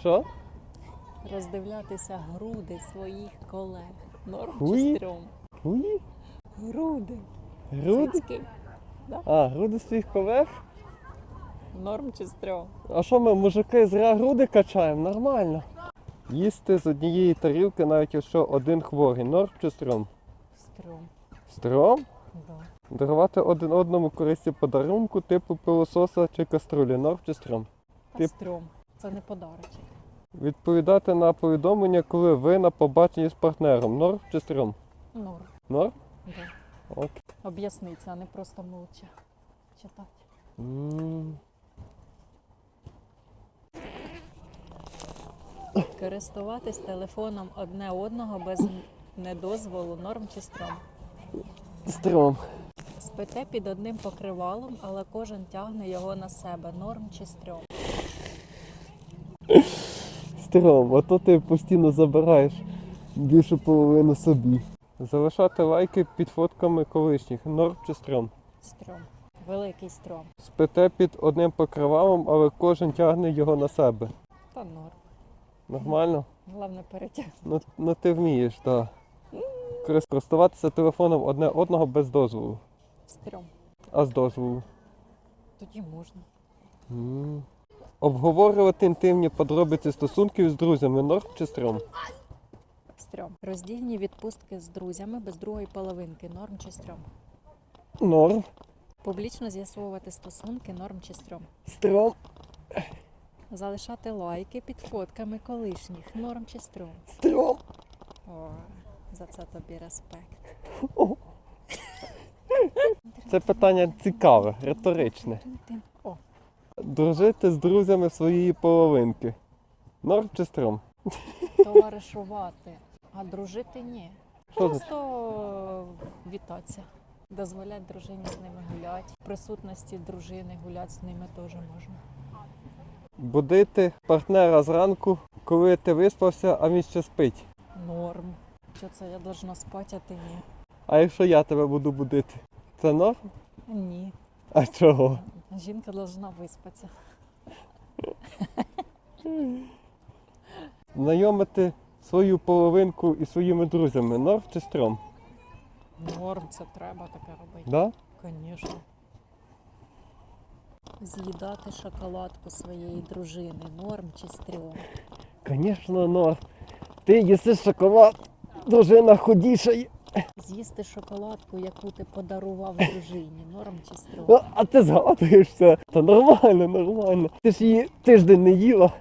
Що? Роздивлятися груди своїх колег. Норм Хуї? чи стрьом? Хуї? Груди. Груди? Цицьки. А, груди своїх колег? Норм чи стрьом? А що ми, мужики, зря груди качаємо? Нормально. Їсти з однієї тарілки, навіть якщо один хворий. Норм чи стрьом? Стрьом. Стрьом? Да. Дарувати один одному користі подарунку, типу пилососа чи каструлі. Норм чи стрьом? Та Ти- стрьом. Це не подарочок. Відповідати на повідомлення, коли ви на побаченні з партнером. Норм чи стрьом? Норм. Норм? Да. Ок. Об'ясниться, а не просто мовча. Читати. М, Користуватись телефоном одне одного без недозволу, норм чи стрьом. Стрьом. Спите під одним покривалом, але кожен тягне його на себе. Норм чи стрьом. Стрьом, а то ти постійно забираєш більшу половину собі. Залишати лайки під фотками колишніх. Норм чи стрьом. Стрьом. Великий стрьом. Спите під одним покривалом, але кожен тягне його на себе. Та норм. Нормально? Головне перетягнути. Ну, ну ти вмієш, так. Да. Користуватися телефоном одне одного без дозволу. Стрьом. А з дозволу. Тоді можна. М. Обговорювати інтимні подробиці стосунків з друзями. Норм чи стрьом? Стрьом. Роздільні відпустки з друзями без другої половинки. Норм чи стрьом. Норм. Публічно з'ясовувати стосунки. Норм чи стрьом. Стрьом. Залишати лайки під фотками колишніх. Норм чи стрьом. Стрьом. О, за це тобі респект. Це питання цікаве, риторичне. Тин-тин. Дружити з друзями своєї половинки. Норм чи стрьом? товаришувати, а дружити ні. Що Просто вітатися. Дозволять дружині з ними гуляти. В присутності дружини гуляти з ними теж можна. будити партнера зранку, коли ти виспався, а він ще спить. Норм. Що це я должна спати, а ти ні? А якщо я тебе буду будити? Це норм? Ні. А чого? Жінка должна виспатися. Знайомити свою половинку із своїми друзями. Норм чи стрьом? Норм, це треба таке робити. Да? Звісно. З'їдати шоколадку своєї дружини. Норм чи стрьом? Звісно, норм. Ти їси шоколад, дружина худішає. З'їсти шоколадку, яку ти подарував дружині. Норм чи строго? А, а ти згадуєшся. Та нормально, нормально. Ти ж її тиждень не їла.